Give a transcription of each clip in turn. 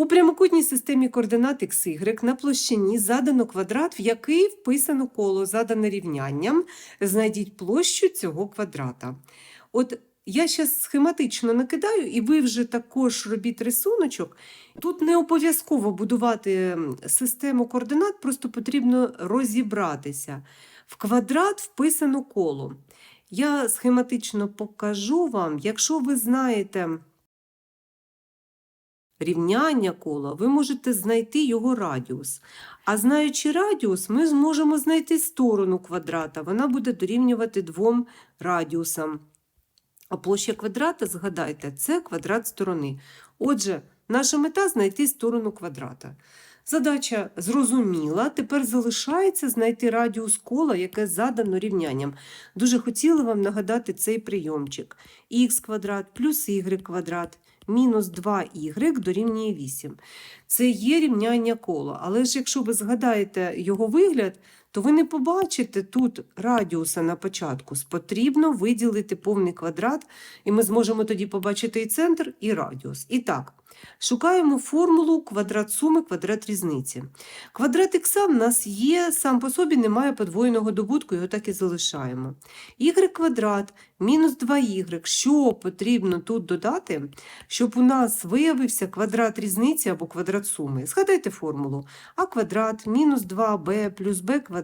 У прямокутній системі координат XY на площині задано квадрат, в який вписано коло, задане рівнянням. Знайдіть площу цього квадрата. От я зараз схематично накидаю, і ви вже також робіть рисуночок. Тут не обов'язково будувати систему координат, просто потрібно розібратися. В квадрат вписано коло. Я схематично покажу вам, якщо ви знаєте рівняння кола, ви можете знайти його радіус. А знаючи радіус, ми зможемо знайти сторону квадрата. Вона буде дорівнювати двом радіусам. А площа квадрата, згадайте, це квадрат сторони. Отже, наша мета знайти сторону квадрата. Задача зрозуміла, тепер залишається знайти радіус кола, яке задано рівнянням. Дуже хотіла вам нагадати цей прийомчик. х квадрат плюс y квадрат мінус 2y дорівнює 8. Це є рівняння кола, але ж якщо ви згадаєте його вигляд, то ви не побачите тут радіуса на початку. Потрібно виділити повний квадрат, і ми зможемо тоді побачити і центр, і радіус. І так, шукаємо формулу квадрат суми, квадрат різниці. Квадрат х в нас є, сам по собі немає подвоєного добутку, його так і залишаємо. y квадрат мінус 2y. Що потрібно тут додати, щоб у нас виявився квадрат різниці або квадрат суми? Згадайте формулу. а квадрат мінус 2b плюс b квадрат.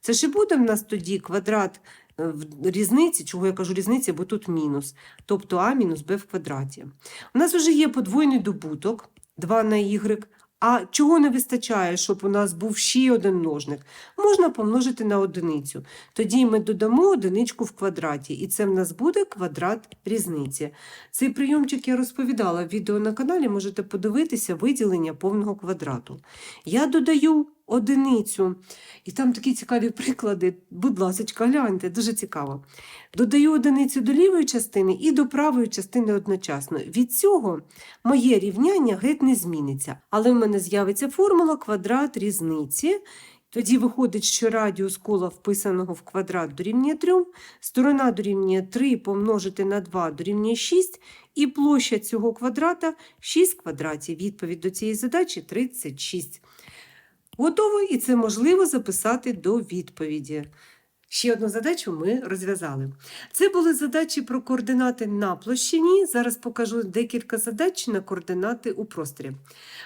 Це ж буде в нас тоді квадрат е, в різниці, чого я кажу різниці, бо тут мінус, тобто а мінус b в квадраті. У нас вже є подвойний добуток 2 на y, а чого не вистачає, щоб у нас був ще один множник? Можна помножити на одиницю. Тоді ми додамо одиничку в квадраті, і це в нас буде квадрат різниці. Цей прийомчик я розповідала в відео на каналі, можете подивитися виділення повного квадрату. Я додаю одиницю, і там такі цікаві приклади. Будь ласка, гляньте, дуже цікаво. Додаю одиницю до лівої частини і до правої частини одночасно. Від цього моє рівняння геть не зміниться. Але в мене з'явиться формула квадрат різниці. Тоді виходить, що радіус кола вписаного в квадрат дорівнює 3, сторона дорівнює 3 помножити на 2 дорівнює 6, і площа цього квадрата 6 квадратів. Відповідь до цієї задачі 36. Готово, і це можливо записати до відповіді. Ще одну задачу ми розв'язали. Це були задачі про координати на площині. Зараз покажу декілька задач на координати у просторі.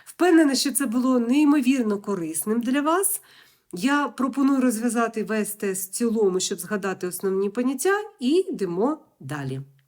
Впевнена, що це було неймовірно корисним для вас. Я пропоную розв'язати весь тест в цілому, щоб згадати основні поняття, і йдемо далі.